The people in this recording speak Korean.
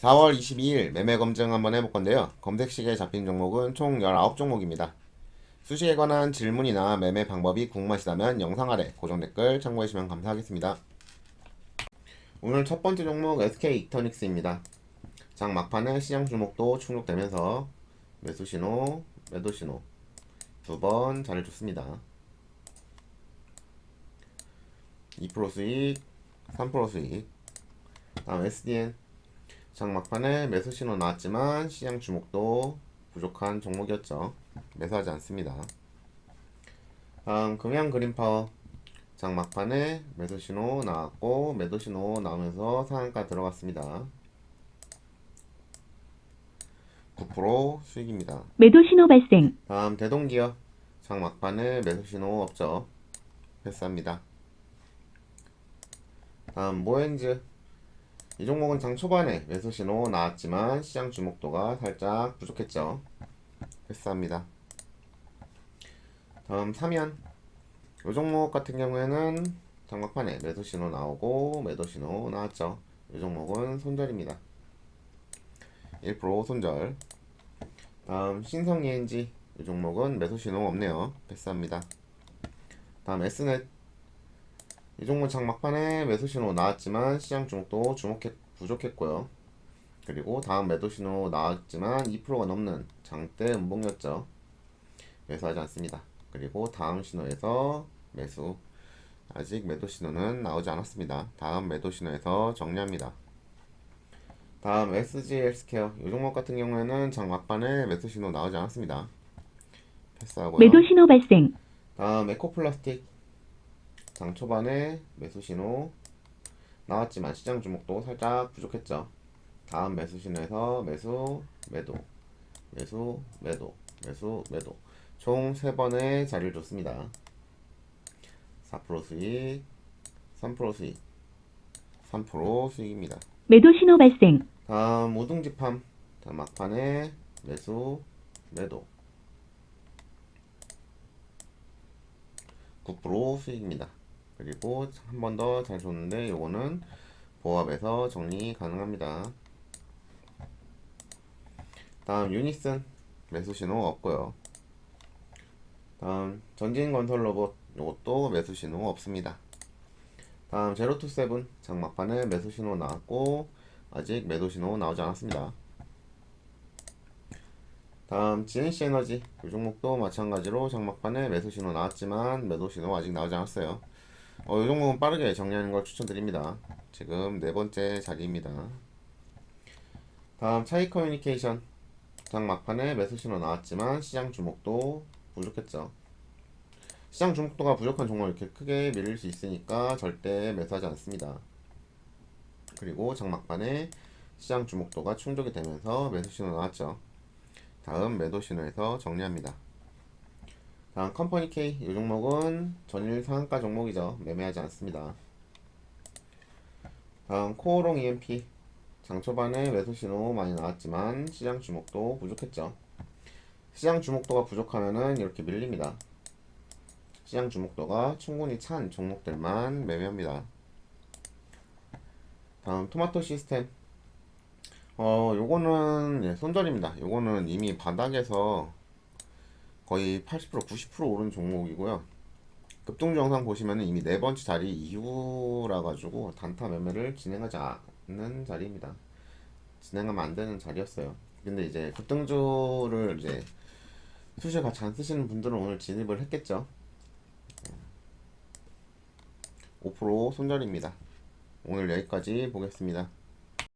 4월 22일 매매 검증 한번 해볼 건데요. 검색식에 잡힌 종목은 총 19종목입니다. 수식에 관한 질문이나 매매 방법이 궁금하시다면 영상 아래 고정 댓글 참고해주시면 감사하겠습니다. 오늘 첫 번째 종목 SK 이터닉스입니다. 장 막판에 시장 주목도 충족되면서 매수 신호, 매도 신호 두번 자리를 줬습니다. 2% 수익, 3% 수익. 다음 SDN 장 막판에 매수 신호 나왔지만 시장 주목도 부족한 종목이었죠. 매수하지 않습니다. 다음 금양 그린파워 장 막판에 매수 신호 나왔고 매도 신호 나오면서 상한가 들어갔습니다. 9% 수익입니다. 매도 신호 발생. 다음 대동기업 장 막판에 매수 신호 없죠. 패스합니다. 다음 모엔즈 이 종목은 장 초반에 매수 신호 나왔지만 시장 주목도가 살짝 부족했죠. 패스합니다. 다음 삼연 이 종목 같은 경우에는 장 막판에 매수 신호 나오고 매도 신호 나왔죠. 이 종목은 손절입니다. 1% 손절 다음 신성 ENG 이 종목은 매수 신호 없네요. 패스합니다. 다음 S넷 이 종목 장 막판에 매수 신호 나왔지만 시장 주목도 주목했 부족했고요. 그리고 다음 매도 신호 나왔지만 2%가 넘는 장대 음봉이었죠. 매수하지 않습니다. 그리고 다음 신호에서 매수 아직 매도 신호는 나오지 않았습니다. 다음 매도 신호에서 정리합니다. 다음 SG 헬스케어 이 종목 같은 경우에는 장 막판에 매수 신호 나오지 않았습니다. 패스하고요. 매도 신호 발생. 다음 에코플라스틱 장 초반에 매수 신호 나왔지만 시장 주목도 살짝 부족했죠. 다음 매수 신호에서 매수 매도 매수 매도 매수 매도 총 3번의 자리를 줬습니다. 4% 수익 3% 수익 3% 수익입니다. 매도 신호 발생. 다음 우등지팜 자, 막판에 매수 매도 9% 수익입니다. 그리고 한 번 더 잘 줬는데 요거는 보합에서 정리 가능합니다. 다음 유니슨 매수 신호 없고요. 다음 전진 건설 로봇 요것도 매수 신호 없습니다. 다음 제로투세븐 장막판에 매수 신호 나왔고 아직 매도 신호 나오지 않았습니다. 다음 GNC 에너지 이 종목도 마찬가지로 장막판에 매수 신호 나왔지만 매도 신호 아직 나오지 않았어요. 어, 이 종목은 빠르게 정리하는 걸 추천드립니다. 지금 네 번째 자리입니다. 다음 차이 커뮤니케이션 장 막판에 매수 신호 나왔지만 시장 주목도 부족했죠. 시장 주목도가 부족한 종목을 이렇게 크게 밀릴 수 있으니까 절대 매수하지 않습니다. 그리고 장 막판에 시장 주목도가 충족이 되면서 매수 신호 나왔죠. 다음 매도 신호에서 정리합니다. 다음 컴퍼니 K 이 종목은 전일 상한가 종목이죠. 매매하지 않습니다. 다음 코오롱 EMP 장 초반에 매수 신호 많이 나왔지만 시장 주목도 부족했죠. 시장 주목도가 부족하면은 이렇게 밀립니다. 시장 주목도가 충분히 찬 종목들만 매매합니다. 다음 토마토 시스템 어 요거는 예, 손절입니다 요거는 이미 바닥에서 거의 80% 90% 오른 종목이고요. 급등주 영상 보시면은 이미 네 번째 자리 이후라 가지고 단타 매매를 진행하지 않는 자리입니다. 진행하면 안 되는 자리였어요. 근데 이제 급등주를 이제 수시에 같이 안 쓰시는 분들은 오늘 진입을 했겠죠? 5% 손절입니다. 오늘 여기까지 보겠습니다.